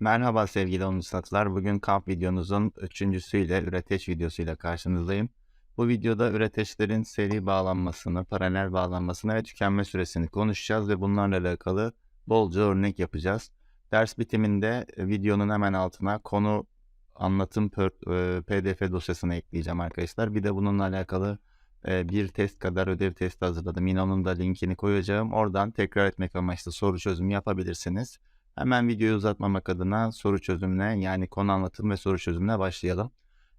Merhaba sevgili onusatlar. Bugün kamp videomuzun üçüncüsüyle, üreteç videosuyla karşınızdayım. Bu videoda üreteçlerin seri bağlanmasını, paralel bağlanmasını ve tükenme süresini konuşacağız ve bunlarla alakalı bolca örnek yapacağız. Ders bitiminde e, videonun hemen altına konu anlatım pör- e, pdf dosyasını ekleyeceğim arkadaşlar. Bir de bununla alakalı e, bir test kadar ödev testi hazırladım. Yine onun da linkini koyacağım. Oradan tekrar etmek amaçlı soru çözümü yapabilirsiniz. Hemen videoyu uzatmamak adına soru çözümüne yani konu anlatım ve soru çözümüne başlayalım.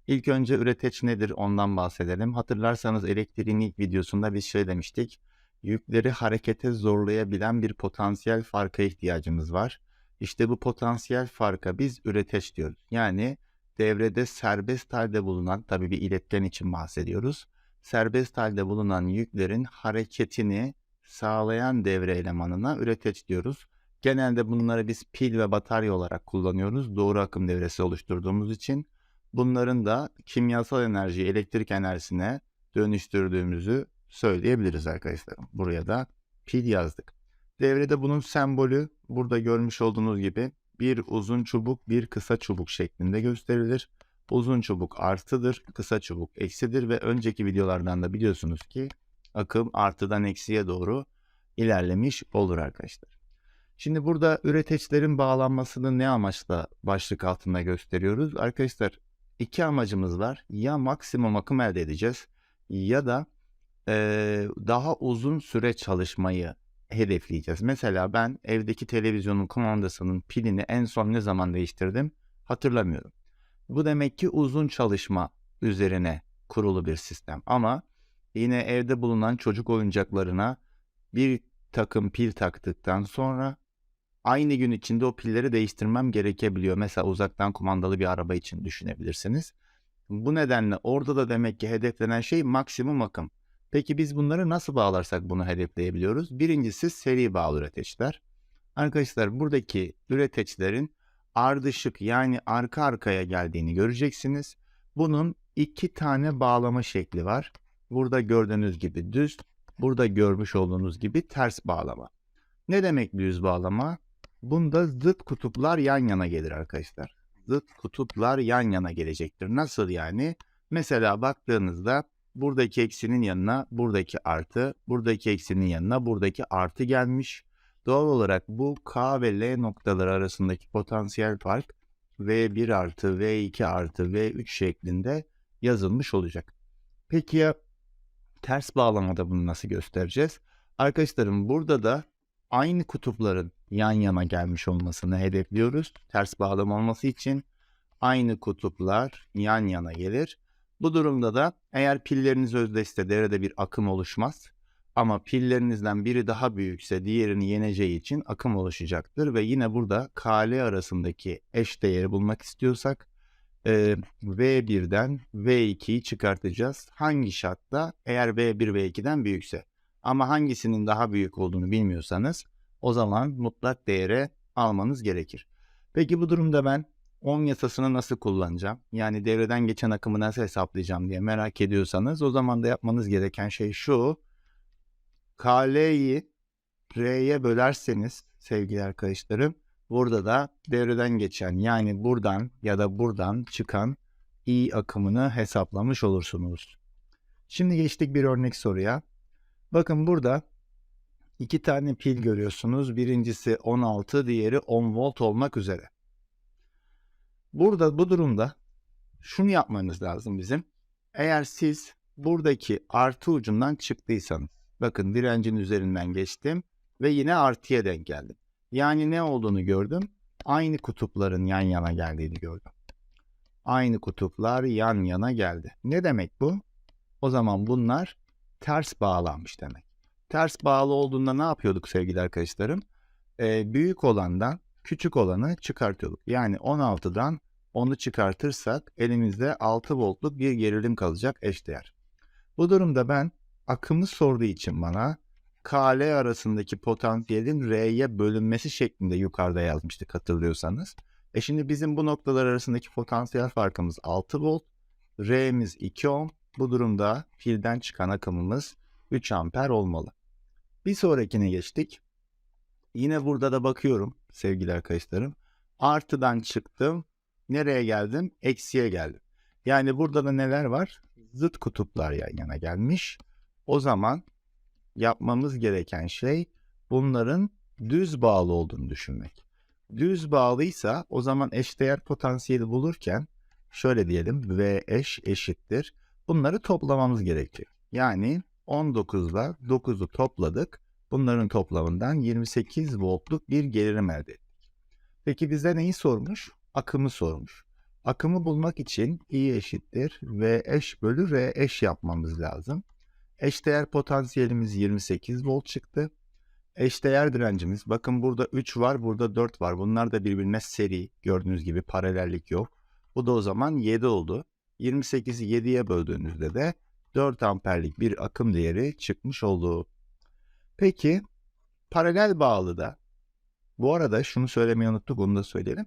İlk önce üreteç nedir ondan bahsedelim. Hatırlarsanız elektriğin ilk videosunda biz şey demiştik. Yükleri harekete zorlayabilen bir potansiyel farka ihtiyacımız var. İşte bu potansiyel farka biz üreteç diyoruz. Yani devrede serbest halde bulunan, tabii bir iletken için bahsediyoruz. Serbest halde bulunan yüklerin hareketini sağlayan devre elemanına üreteç diyoruz. Genelde bunları biz pil ve batarya olarak kullanıyoruz. Doğru akım devresi oluşturduğumuz için. Bunların da kimyasal enerjiyi elektrik enerjisine dönüştürdüğümüzü söyleyebiliriz arkadaşlar. Buraya da pil yazdık. Devrede bunun sembolü burada görmüş olduğunuz gibi bir uzun çubuk bir kısa çubuk şeklinde gösterilir. Uzun çubuk artıdır, kısa çubuk eksidir ve önceki videolardan da biliyorsunuz ki akım artıdan eksiye doğru ilerlemiş olur arkadaşlar. Şimdi burada üreteçlerin bağlanmasını ne amaçla başlık altında gösteriyoruz? Arkadaşlar iki amacımız var. Ya maksimum akım elde edeceğiz ya da e, daha uzun süre çalışmayı hedefleyeceğiz. Mesela ben evdeki televizyonun kumandasının pilini en son ne zaman değiştirdim hatırlamıyorum. Bu demek ki uzun çalışma üzerine kurulu bir sistem. Ama yine evde bulunan çocuk oyuncaklarına bir takım pil taktıktan sonra aynı gün içinde o pilleri değiştirmem gerekebiliyor. Mesela uzaktan kumandalı bir araba için düşünebilirsiniz. Bu nedenle orada da demek ki hedeflenen şey maksimum akım. Peki biz bunları nasıl bağlarsak bunu hedefleyebiliyoruz? Birincisi seri bağlı üreteçler. Arkadaşlar buradaki üreteçlerin ardışık yani arka arkaya geldiğini göreceksiniz. Bunun iki tane bağlama şekli var. Burada gördüğünüz gibi düz, burada görmüş olduğunuz gibi ters bağlama. Ne demek düz bağlama? Bunda zıt kutuplar yan yana gelir arkadaşlar. Zıt kutuplar yan yana gelecektir. Nasıl yani? Mesela baktığınızda buradaki eksinin yanına buradaki artı, buradaki eksinin yanına buradaki artı gelmiş. Doğal olarak bu K ve L noktaları arasındaki potansiyel fark V1 artı, V2 artı, V3 şeklinde yazılmış olacak. Peki ya ters bağlamada bunu nasıl göstereceğiz? Arkadaşlarım burada da aynı kutupların yan yana gelmiş olmasını hedefliyoruz. Ters bağlam olması için aynı kutuplar yan yana gelir. Bu durumda da eğer pilleriniz özdeşse devrede bir akım oluşmaz. Ama pillerinizden biri daha büyükse diğerini yeneceği için akım oluşacaktır. Ve yine burada KL arasındaki eş değeri bulmak istiyorsak e, V1'den V2'yi çıkartacağız. Hangi şartta? Eğer V1 V2'den büyükse. Ama hangisinin daha büyük olduğunu bilmiyorsanız o zaman mutlak değere almanız gerekir. Peki bu durumda ben ohm yasasını nasıl kullanacağım? Yani devreden geçen akımı nasıl hesaplayacağım diye merak ediyorsanız o zaman da yapmanız gereken şey şu. KL'yi R'ye bölerseniz sevgili arkadaşlarım burada da devreden geçen yani buradan ya da buradan çıkan I akımını hesaplamış olursunuz. Şimdi geçtik bir örnek soruya. Bakın burada iki tane pil görüyorsunuz. Birincisi 16, diğeri 10 volt olmak üzere. Burada bu durumda şunu yapmanız lazım bizim. Eğer siz buradaki artı ucundan çıktıysanız, bakın direncin üzerinden geçtim ve yine artıya denk geldim. Yani ne olduğunu gördüm? Aynı kutupların yan yana geldiğini gördüm. Aynı kutuplar yan yana geldi. Ne demek bu? O zaman bunlar ters bağlanmış demek. Ters bağlı olduğunda ne yapıyorduk sevgili arkadaşlarım? Ee, büyük olandan küçük olanı çıkartıyorduk. Yani 16'dan onu çıkartırsak elimizde 6 voltluk bir gerilim kalacak eşdeğer. Bu durumda ben akımı sorduğu için bana KL arasındaki potansiyelin R'ye bölünmesi şeklinde yukarıda yazmıştık hatırlıyorsanız. E şimdi bizim bu noktalar arasındaki potansiyel farkımız 6 volt, R'miz 2 ohm. Bu durumda pilden çıkan akımımız 3 amper olmalı. Bir sonrakine geçtik. Yine burada da bakıyorum sevgili arkadaşlarım. Artıdan çıktım. Nereye geldim? Eksiye geldim. Yani burada da neler var? Zıt kutuplar yan yana gelmiş. O zaman yapmamız gereken şey bunların düz bağlı olduğunu düşünmek. Düz bağlıysa o zaman eşdeğer potansiyeli bulurken şöyle diyelim V eş eşittir. Bunları toplamamız gerekiyor. Yani 19 ile 9'u topladık. Bunların toplamından 28 voltluk bir gerilim elde ettik. Peki bize neyi sormuş? Akımı sormuş. Akımı bulmak için I eşittir V eş bölü R eş yapmamız lazım. Eşdeğer potansiyelimiz 28 volt çıktı. Eşdeğer direncimiz bakın burada 3 var burada 4 var. Bunlar da birbirine seri. Gördüğünüz gibi paralellik yok. Bu da o zaman 7 oldu. 28'i 7'ye böldüğünüzde de 4 amperlik bir akım değeri çıkmış oldu. Peki paralel bağlıda bu arada şunu söylemeyi unuttuk onu da söyleyelim.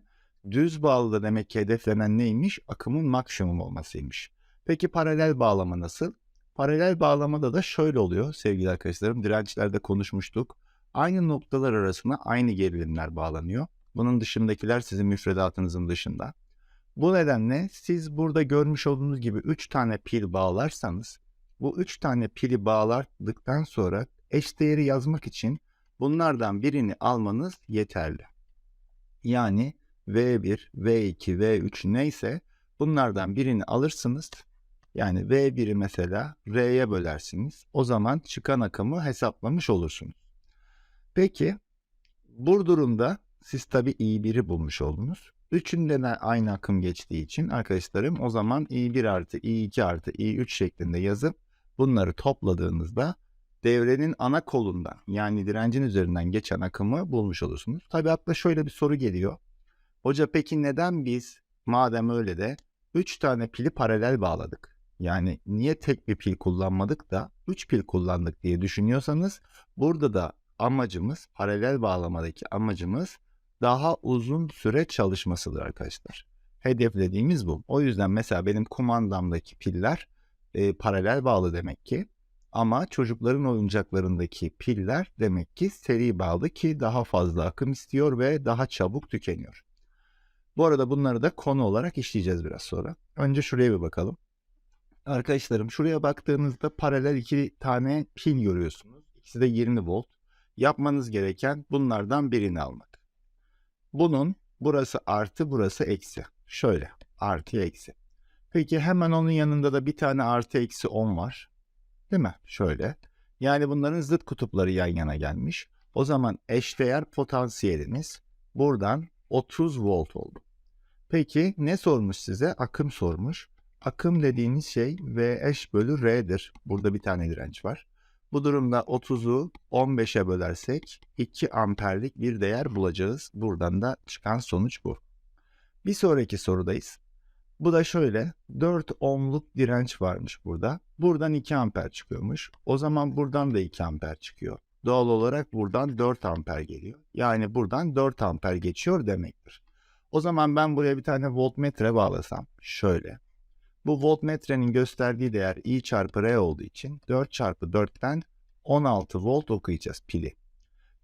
Düz bağlıda demek ki hedeflenen neymiş? Akımın maksimum olmasıymış. Peki paralel bağlama nasıl? Paralel bağlamada da şöyle oluyor sevgili arkadaşlarım. Dirençlerde konuşmuştuk. Aynı noktalar arasında aynı gerilimler bağlanıyor. Bunun dışındakiler sizin müfredatınızın dışında. Bu nedenle siz burada görmüş olduğunuz gibi 3 tane pil bağlarsanız bu 3 tane pili bağladıktan sonra eşdeğeri yazmak için bunlardan birini almanız yeterli. Yani V1, V2, V3 neyse bunlardan birini alırsınız. Yani V1'i mesela R'ye bölersiniz. O zaman çıkan akımı hesaplamış olursunuz. Peki bu durumda siz tabii I1'i bulmuş oldunuz. Üçünde de aynı akım geçtiği için arkadaşlarım o zaman I1 artı I2 artı I3 şeklinde yazıp bunları topladığınızda devrenin ana kolundan yani direncin üzerinden geçen akımı bulmuş olursunuz. Tabi akla şöyle bir soru geliyor. Hoca peki neden biz madem öyle de 3 tane pili paralel bağladık? Yani niye tek bir pil kullanmadık da 3 pil kullandık diye düşünüyorsanız burada da amacımız paralel bağlamadaki amacımız daha uzun süre çalışmasıdır arkadaşlar. Hedeflediğimiz bu. O yüzden mesela benim kumandamdaki piller e, paralel bağlı demek ki. Ama çocukların oyuncaklarındaki piller demek ki seri bağlı ki daha fazla akım istiyor ve daha çabuk tükeniyor. Bu arada bunları da konu olarak işleyeceğiz biraz sonra. Önce şuraya bir bakalım. Arkadaşlarım şuraya baktığınızda paralel iki tane pil görüyorsunuz. İkisi de 20 volt. Yapmanız gereken bunlardan birini almak. Bunun burası artı burası eksi. Şöyle artı eksi. Peki hemen onun yanında da bir tane artı eksi 10 var. Değil mi? Şöyle. Yani bunların zıt kutupları yan yana gelmiş. O zaman eşdeğer potansiyeliniz buradan 30 volt oldu. Peki ne sormuş size? Akım sormuş. Akım dediğiniz şey V eş bölü R'dir. Burada bir tane direnç var. Bu durumda 30'u 15'e bölersek 2 amperlik bir değer bulacağız. Buradan da çıkan sonuç bu. Bir sonraki sorudayız. Bu da şöyle 4 ohmluk direnç varmış burada. Buradan 2 amper çıkıyormuş. O zaman buradan da 2 amper çıkıyor. Doğal olarak buradan 4 amper geliyor. Yani buradan 4 amper geçiyor demektir. O zaman ben buraya bir tane voltmetre bağlasam şöyle. Bu voltmetrenin gösterdiği değer I çarpı R olduğu için 4 çarpı 4'ten 16 volt okuyacağız pili.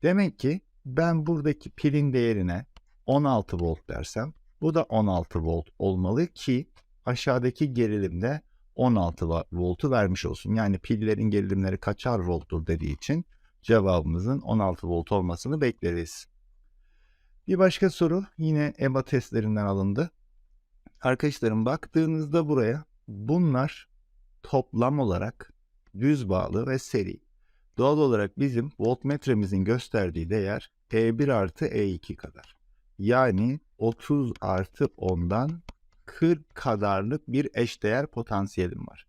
Demek ki ben buradaki pilin değerine 16 volt dersem bu da 16 volt olmalı ki aşağıdaki gerilimde 16 voltu vermiş olsun. Yani pillerin gerilimleri kaçar volttur dediği için cevabımızın 16 volt olmasını bekleriz. Bir başka soru yine EBA testlerinden alındı. Arkadaşlarım baktığınızda buraya bunlar toplam olarak düz bağlı ve seri. Doğal olarak bizim voltmetremizin gösterdiği değer E1 artı E2 kadar. Yani 30 artı 10'dan 40 kadarlık bir eşdeğer potansiyelim var.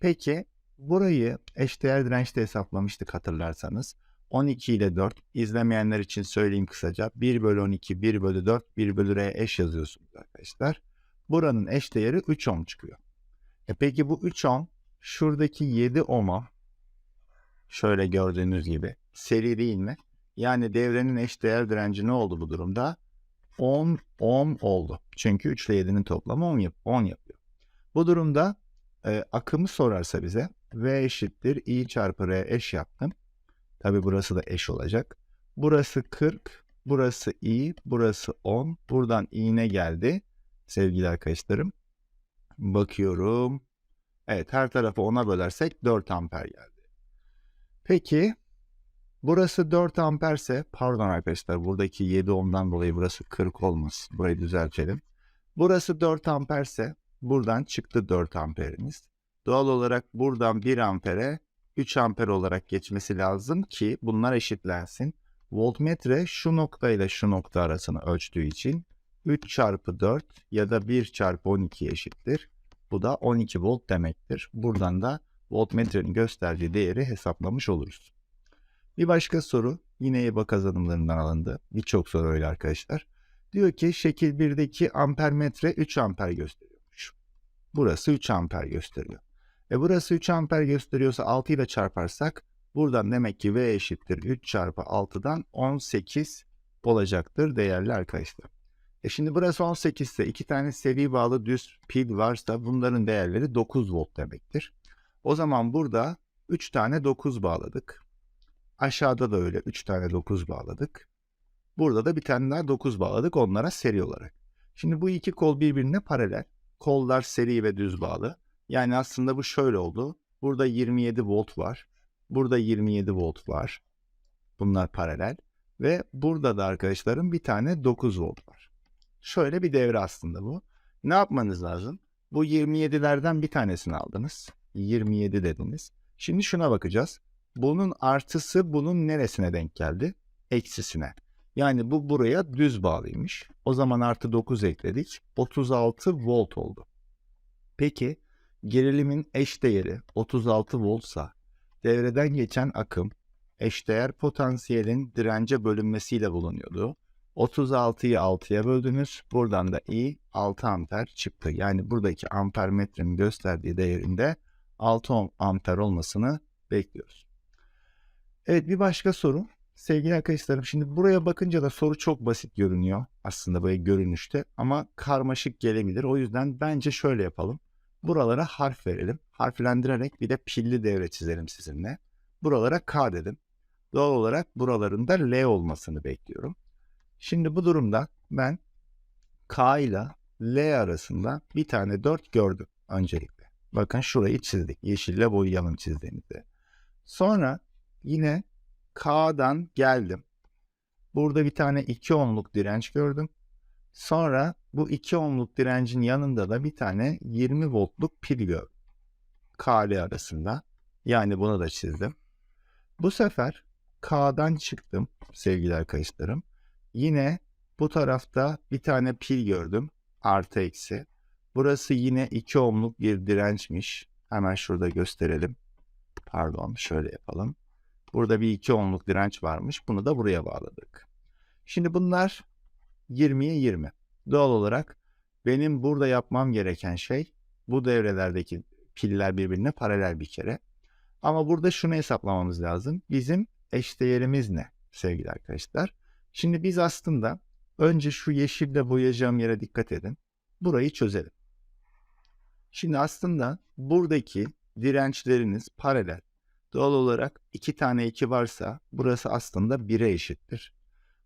Peki burayı eşdeğer dirençte hesaplamıştık hatırlarsanız. 12 ile 4 izlemeyenler için söyleyeyim kısaca. 1 bölü 12, 1 bölü 4, 1 bölü R eş yazıyorsunuz arkadaşlar. Buranın eş değeri 3 ohm çıkıyor. E peki bu 3 ohm şuradaki 7 ohm'a şöyle gördüğünüz gibi seri değil mi? Yani devrenin eş değer direnci ne oldu bu durumda? 10 ohm oldu. Çünkü 3 ile 7'nin toplamı 10, yap 10 yapıyor. Bu durumda e, akımı sorarsa bize V eşittir I çarpı R eş yaptım. Tabi burası da eş olacak. Burası 40, Burası i, burası 10. Buradan i'ne geldi sevgili arkadaşlarım. Bakıyorum. Evet her tarafı 10'a bölersek 4 amper geldi. Peki burası 4 amperse pardon arkadaşlar buradaki 7 ohm'dan dolayı burası 40 olmaz. Burayı düzeltelim. Burası 4 amperse buradan çıktı 4 amperiniz. Doğal olarak buradan 1 ampere 3 amper olarak geçmesi lazım ki bunlar eşitlensin. Voltmetre şu nokta ile şu nokta arasını ölçtüğü için 3 çarpı 4 ya da 1 çarpı 12 eşittir. Bu da 12 volt demektir. Buradan da voltmetrenin gösterdiği değeri hesaplamış oluruz. Bir başka soru yine EBA kazanımlarından alındı. Birçok soru öyle arkadaşlar. Diyor ki şekil 1'deki ampermetre 3 amper gösteriyormuş. Burası 3 amper gösteriyor. E burası 3 amper gösteriyorsa 6 ile çarparsak buradan demek ki V eşittir 3 çarpı 6'dan 18 olacaktır değerli arkadaşlar. E şimdi burası 18 ise iki tane seri bağlı düz pil varsa bunların değerleri 9 volt demektir. O zaman burada 3 tane 9 bağladık. Aşağıda da öyle 3 tane 9 bağladık. Burada da bir tane daha 9 bağladık onlara seri olarak. Şimdi bu iki kol birbirine paralel. Kollar seri ve düz bağlı. Yani aslında bu şöyle oldu. Burada 27 volt var. Burada 27 volt var. Bunlar paralel. Ve burada da arkadaşlarım bir tane 9 volt var. Şöyle bir devre aslında bu. Ne yapmanız lazım? Bu 27'lerden bir tanesini aldınız. 27 dediniz. Şimdi şuna bakacağız. Bunun artısı bunun neresine denk geldi? Eksisine. Yani bu buraya düz bağlıymış. O zaman artı 9 ekledik. 36 volt oldu. Peki gerilimin eş değeri 36 voltsa devreden geçen akım eşdeğer potansiyelin dirence bölünmesiyle bulunuyordu. 36'yı 6'ya böldünüz. Buradan da i 6 amper çıktı. Yani buradaki ampermetrenin gösterdiği değerinde 6 amper olmasını bekliyoruz. Evet bir başka soru. Sevgili arkadaşlarım şimdi buraya bakınca da soru çok basit görünüyor. Aslında böyle görünüşte ama karmaşık gelebilir. O yüzden bence şöyle yapalım. Buralara harf verelim. Harflendirerek bir de pilli devre çizelim sizinle. Buralara K dedim. Doğal olarak buralarında L olmasını bekliyorum. Şimdi bu durumda ben K ile L arasında bir tane 4 gördüm öncelikle. Bakın şurayı çizdik. Yeşille boyayalım çizdiğimizde. Sonra yine K'dan geldim. Burada bir tane 2 ohmluk direnç gördüm. Sonra bu 2 ohmluk direncin yanında da bir tane 20 voltluk pil gördüm. K ile arasında. Yani bunu da çizdim. Bu sefer K'dan çıktım sevgili arkadaşlarım. Yine bu tarafta bir tane pil gördüm. Artı eksi. Burası yine 2 ohmluk bir dirençmiş. Hemen şurada gösterelim. Pardon şöyle yapalım. Burada bir 2 ohmluk direnç varmış. Bunu da buraya bağladık. Şimdi bunlar 20'ye 20. Doğal olarak benim burada yapmam gereken şey bu devrelerdeki piller birbirine paralel bir kere. Ama burada şunu hesaplamamız lazım. Bizim eşdeğerimiz ne sevgili arkadaşlar? Şimdi biz aslında önce şu yeşille boyayacağım yere dikkat edin. Burayı çözelim. Şimdi aslında buradaki dirençleriniz paralel. Doğal olarak iki tane 2 varsa burası aslında 1'e eşittir.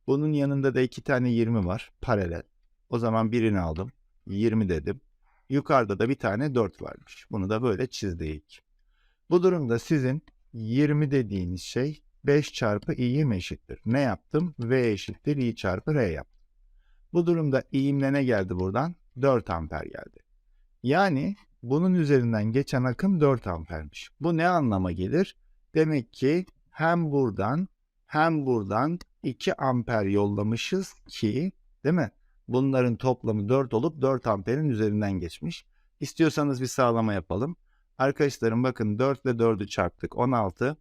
Bunun yanında da iki tane 20 var paralel. O zaman birini aldım. 20 dedim. Yukarıda da bir tane 4 varmış. Bunu da böyle çizdik. Bu durumda sizin 20 dediğiniz şey 5 çarpı i'ye eşittir? Ne yaptım? V eşittir i çarpı r yaptım. Bu durumda i'imle ne geldi buradan? 4 amper geldi. Yani bunun üzerinden geçen akım 4 ampermiş. Bu ne anlama gelir? Demek ki hem buradan hem buradan 2 amper yollamışız ki değil mi? Bunların toplamı 4 olup 4 amperin üzerinden geçmiş. İstiyorsanız bir sağlama yapalım. Arkadaşlarım bakın 4 ile 4'ü çarptık 16.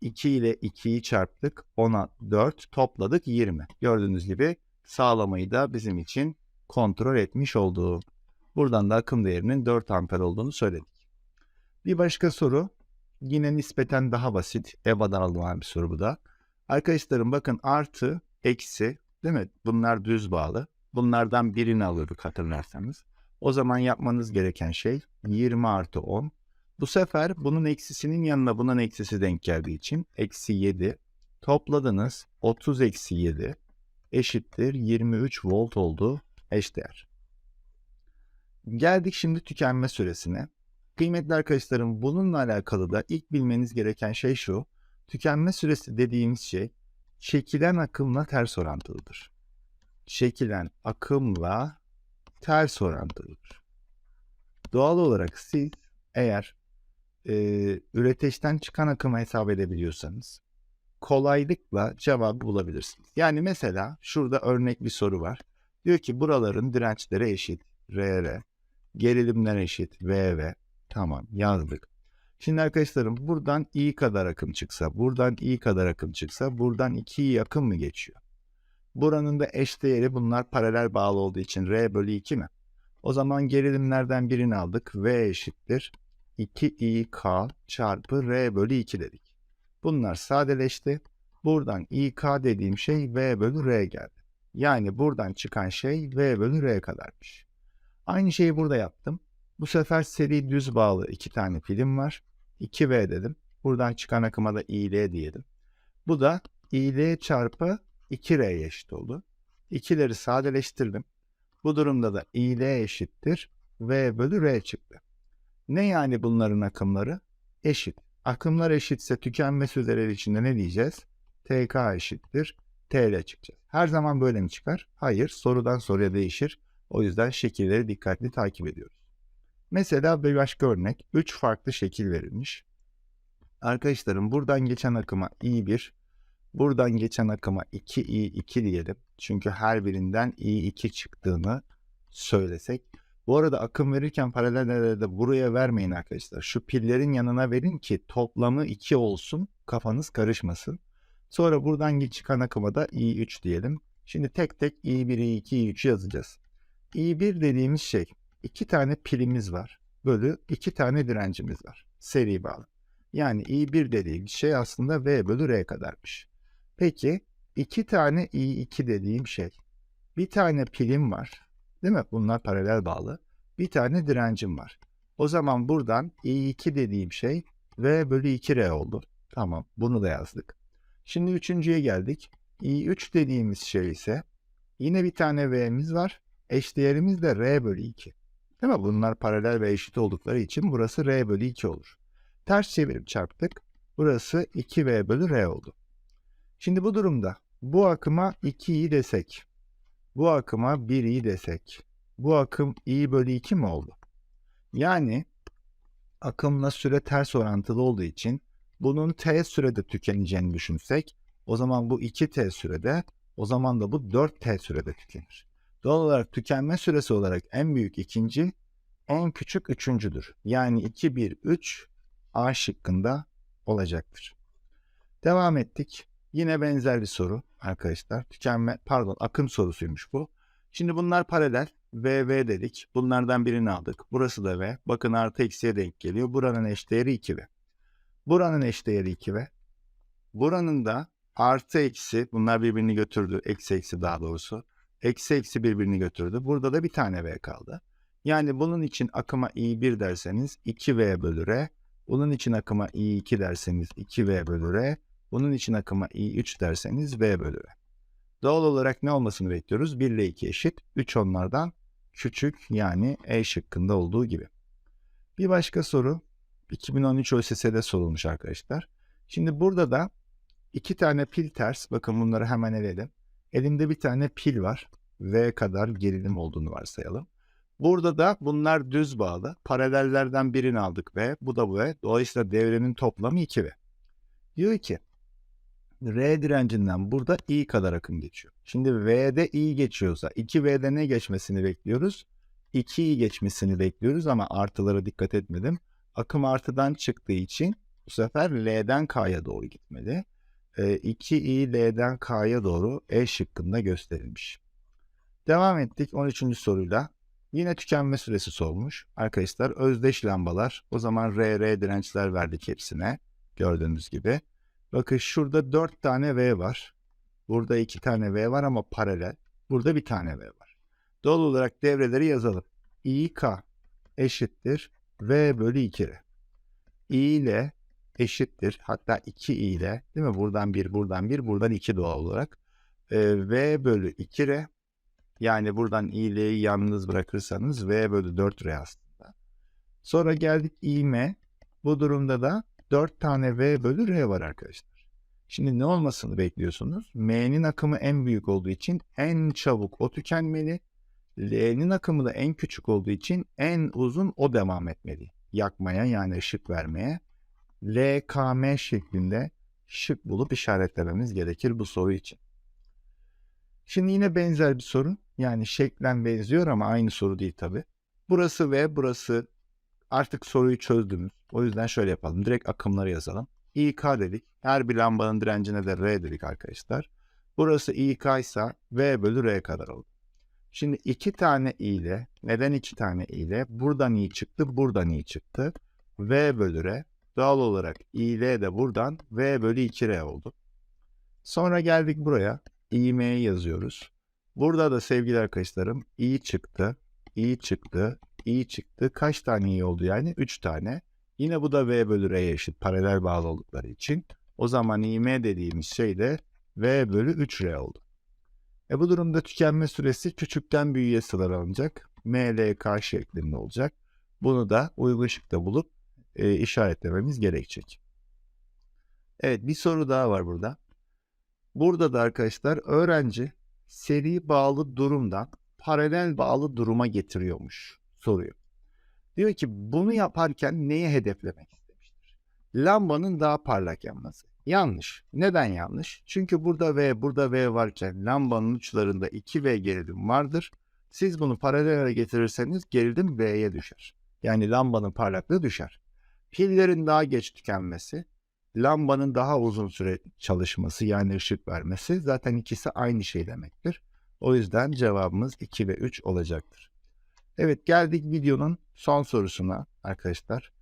2 ile 2'yi çarptık 10'a 4 topladık 20. Gördüğünüz gibi sağlamayı da bizim için kontrol etmiş oldu. Buradan da akım değerinin 4 amper olduğunu söyledik. Bir başka soru yine nispeten daha basit. EBA'dan alınan bir soru bu da. Arkadaşlarım bakın artı, eksi değil mi? Bunlar düz bağlı. Bunlardan birini alıyorduk hatırlarsanız. O zaman yapmanız gereken şey 20 artı 10. Bu sefer bunun eksisinin yanına bunun eksisi denk geldiği için eksi 7 topladınız 30 eksi 7 eşittir 23 volt olduğu eşdeğer. Geldik şimdi tükenme süresine. Kıymetli arkadaşlarım bununla alakalı da ilk bilmeniz gereken şey şu. Tükenme süresi dediğimiz şey çekilen akımla ters orantılıdır. Çekilen akımla ters orantılıdır. Doğal olarak siz eğer e, üreteçten çıkan akımı hesap edebiliyorsanız kolaylıkla cevabı bulabilirsiniz. Yani mesela şurada örnek bir soru var. Diyor ki buraların dirençleri eşit. RR. Gerilimler eşit. VV. Tamam yazdık. Şimdi arkadaşlarım buradan i kadar akım çıksa, buradan i kadar akım çıksa, buradan 2i akım mı geçiyor? Buranın da eş değeri bunlar paralel bağlı olduğu için R bölü 2 mi? O zaman gerilimlerden birini aldık. V eşittir. 2ik çarpı R bölü 2 dedik. Bunlar sadeleşti. Buradan ik dediğim şey V bölü R geldi. Yani buradan çıkan şey V bölü R kadarmış. Aynı şeyi burada yaptım. Bu sefer seri düz bağlı iki tane pilim var. 2V dedim. Buradan çıkan akıma da IL diyelim. Bu da IL çarpı 2R eşit oldu. İkileri sadeleştirdim. Bu durumda da IL eşittir V bölü R çıktı. Ne yani bunların akımları? Eşit. Akımlar eşitse tükenme süreleri içinde ne diyeceğiz? TK eşittir TL çıkacak. Her zaman böyle mi çıkar? Hayır. Sorudan soruya değişir. O yüzden şekilleri dikkatli takip ediyoruz. Mesela bir başka örnek. 3 farklı şekil verilmiş. Arkadaşlarım buradan geçen akıma i1, buradan geçen akıma 2i2 diyelim. Çünkü her birinden i2 çıktığını söylesek. Bu arada akım verirken paralellerde buraya vermeyin arkadaşlar. Şu pillerin yanına verin ki toplamı 2 olsun, kafanız karışmasın. Sonra buradan çıkan akıma da i3 diyelim. Şimdi tek tek i1, i2, i3 yazacağız. i1 dediğimiz şey iki tane pilimiz var. Bölü iki tane direncimiz var. Seri bağlı. Yani i1 dediğim şey aslında v bölü r kadarmış. Peki iki tane i2 dediğim şey. Bir tane pilim var. Değil mi? Bunlar paralel bağlı. Bir tane direncim var. O zaman buradan i2 dediğim şey v bölü 2r oldu. Tamam bunu da yazdık. Şimdi üçüncüye geldik. i3 dediğimiz şey ise yine bir tane v'miz var. Eşdeğerimiz de r bölü 2. Değil mi? Bunlar paralel ve eşit oldukları için burası r bölü 2 olur. Ters çevirip çarptık. Burası 2v bölü r oldu. Şimdi bu durumda bu akıma 2i desek, bu akıma 1i desek, bu akım i bölü 2 mi oldu? Yani akımla süre ters orantılı olduğu için bunun t sürede tükeneceğini düşünsek, o zaman bu 2t sürede, o zaman da bu 4t sürede tükenir. Doğal olarak tükenme süresi olarak en büyük ikinci, en küçük üçüncüdür. Yani 2, 1, 3 A şıkkında olacaktır. Devam ettik. Yine benzer bir soru arkadaşlar. Tükenme, pardon akım sorusuymuş bu. Şimdi bunlar paralel. V, V dedik. Bunlardan birini aldık. Burası da V. Bakın artı eksiye denk geliyor. Buranın eşdeğeri 2V. Buranın eşdeğeri 2V. Buranın da artı eksi, bunlar birbirini götürdü. Eksi eksi daha doğrusu. Eksi eksi birbirini götürdü. Burada da bir tane V kaldı. Yani bunun için akıma i1 derseniz 2V bölü R. Bunun için akıma i2 derseniz 2V bölü R. Bunun için akıma i3 derseniz V bölü R. Doğal olarak ne olmasını bekliyoruz? 1 ile 2 eşit. 3 onlardan küçük yani E şıkkında olduğu gibi. Bir başka soru 2013 ÖSS'de sorulmuş arkadaşlar. Şimdi burada da iki tane pil ters. Bakın bunları hemen eledim. Elimde bir tane pil var. V kadar gerilim olduğunu varsayalım. Burada da bunlar düz bağlı. Paralellerden birini aldık V. Bu da V. Dolayısıyla devrenin toplamı 2V. Diyor ki R direncinden burada I kadar akım geçiyor. Şimdi V'de I geçiyorsa 2V'de ne geçmesini bekliyoruz? 2I geçmesini bekliyoruz ama artılara dikkat etmedim. Akım artıdan çıktığı için bu sefer L'den K'ya doğru gitmedi. 2I L'den K'ya doğru E şıkkında gösterilmiş. Devam ettik 13. soruyla. Yine tükenme süresi sormuş. Arkadaşlar özdeş lambalar. O zaman RR dirençler verdik hepsine. Gördüğünüz gibi. Bakın şurada 4 tane V var. Burada 2 tane V var ama paralel. Burada bir tane V var. Doğal olarak devreleri yazalım. İK eşittir V bölü 2 I ile eşittir. Hatta 2 I ile değil mi? Buradan 1, buradan 1, buradan 2 doğal olarak. e, V bölü 2R yani buradan i'yi yalnız bırakırsanız V bölü 4R aslında. Sonra geldik i'me. Bu durumda da 4 tane V bölü R var arkadaşlar. Şimdi ne olmasını bekliyorsunuz? M'nin akımı en büyük olduğu için en çabuk o tükenmeli. L'nin akımı da en küçük olduğu için en uzun o devam etmeli. Yakmaya yani ışık vermeye. L, K, M şeklinde şık bulup işaretlememiz gerekir bu soru için. Şimdi yine benzer bir soru. Yani şeklen benziyor ama aynı soru değil tabi. Burası V, burası artık soruyu çözdünüz. O yüzden şöyle yapalım. Direkt akımları yazalım. İK dedik. Her bir lambanın direncine de R dedik arkadaşlar. Burası İK ise V bölü R kadar oldu. Şimdi iki tane i ile, neden iki tane i ile? Buradan i çıktı, buradan i çıktı. V bölü R. Doğal olarak i ile de buradan V bölü 2R oldu. Sonra geldik buraya. İ'meyi yazıyoruz. Burada da sevgili arkadaşlarım i çıktı, i çıktı, i çıktı. Kaç tane i oldu yani? 3 tane. Yine bu da v bölü r'ye eşit paralel bağlı oldukları için. O zaman im dediğimiz şey de v bölü 3r oldu. E bu durumda tükenme süresi küçükten büyüğe sıralanacak. MLK şeklinde olacak. Bunu da uygun şıkta bulup e, işaretlememiz gerekecek. Evet bir soru daha var burada. Burada da arkadaşlar öğrenci seri bağlı durumdan paralel bağlı duruma getiriyormuş soruyu. Diyor ki bunu yaparken neyi hedeflemek istemiştir? Lambanın daha parlak yanması. Yanlış. Neden yanlış? Çünkü burada V, burada V varken lambanın uçlarında 2V gerilim vardır. Siz bunu paralel hale getirirseniz gerilim V'ye düşer. Yani lambanın parlaklığı düşer. Pillerin daha geç tükenmesi, lambanın daha uzun süre çalışması yani ışık vermesi zaten ikisi aynı şey demektir. O yüzden cevabımız 2 ve 3 olacaktır. Evet geldik videonun son sorusuna arkadaşlar.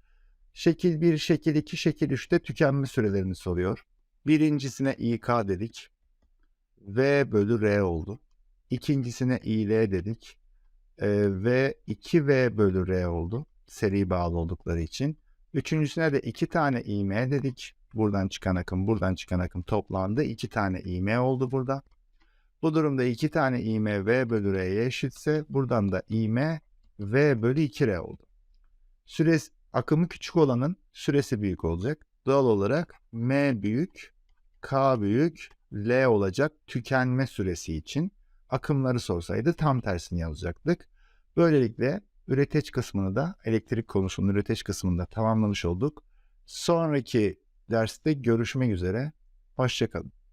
Şekil 1, şekil 2, şekil 3'te tükenme sürelerini soruyor. Birincisine İK dedik. V bölü R oldu. İkincisine İL dedik. Ee, ve 2V bölü R oldu. Seri bağlı oldukları için. Üçüncüsüne de iki tane İM dedik. Buradan çıkan akım, buradan çıkan akım toplandı. İki tane İM oldu burada. Bu durumda iki tane İM V bölü R'ye eşitse buradan da İM V bölü 2R oldu. Süresi, akımı küçük olanın süresi büyük olacak. Doğal olarak M büyük, K büyük, L olacak tükenme süresi için. Akımları sorsaydı tam tersini yazacaktık. Böylelikle üreteç kısmını da elektrik konusunun üreteç kısmında tamamlamış olduk. Sonraki derste görüşmek üzere. Hoşçakalın.